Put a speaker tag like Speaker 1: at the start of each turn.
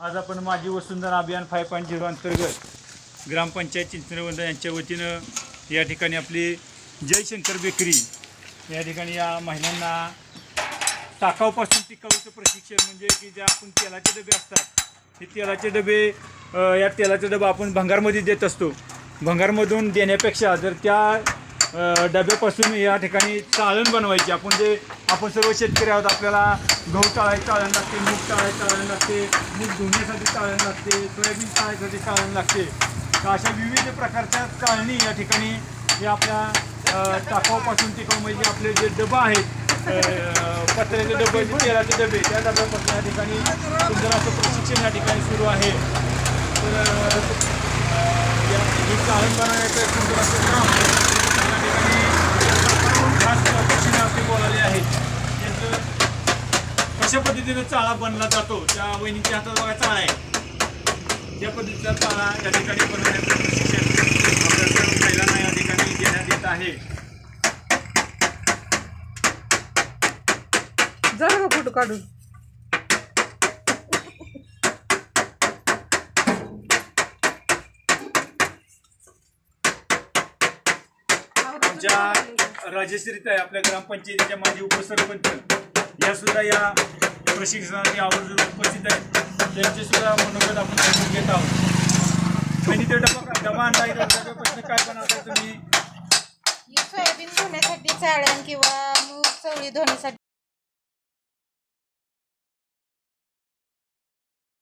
Speaker 1: आज आपण माझी वसुंधरा अभियान फाय पॉईंट झिरो अंतर्गत ग्रामपंचायत चिंचणवंद यांच्या वतीनं या ठिकाणी आपली जयशंकर बेकरी या ठिकाणी या महिलांना टाकावपासून टिकाऊचं प्रशिक्षण म्हणजे की जे आपण तेलाचे डबे असतात हे तेलाचे डबे या तेलाचे डबे आपण भंगारमध्ये देत असतो. भंगारमधून देण्यापेक्षा जर त्या डब्यापासून या ठिकाणी चाळण बनवायची. आपण जे आपण सर्व शेतकरी आहोत आपल्याला गहू टाळायला चाळण लागते मूग टाळायला चाळण लागते मूग धुण्यासाठी चाळण लागते सोयाबीन चाळायसाठी चाळण लागते. तर अशा विविध प्रकारच्या चाळणी या ठिकाणी हे आपल्या टाकावापासून टिकाव म्हणजे आपले जे डबा आहेत पत्र्याचे डबे तेलाचे डबे त्या डब्यापासून या ठिकाणी सुंदर असं प्रशिक्षण या ठिकाणी सुरू आहे. तर हे या चाळण बनवण्याचं एक सुंदर असं काम या ठिकाणी खास पक्षीने आपले बोलाले आहेत त्याचं कशा पद्धतीने चाळा बनला जातो. त्या वहिनीच्या हातात बघा चाळा आहे. त्या पद्धतीचा चाळा या ठिकाणी बनवण्याचं प्रशिक्षण महिलांना या ठिकाणी देण्यात येत आहे.
Speaker 2: फोटो काढून.
Speaker 1: आमच्या राजश्रीत आहे आपल्या ग्रामपंचायतीच्या माजी उपसरपंच. या सुद्धा या प्रशिक्षणाने आवर्जून उपस्थित आहेत. त्यांचे सुद्धा मनोगत आपण ऐकून घेत आहोत. आणि ते डबा डबा आणता येईल प्रश्न काय बनवताय तुम्ही?
Speaker 3: ही सोयाबीन धुण्यासाठी चाळण किंवा मूग चवळी धुण्यासाठी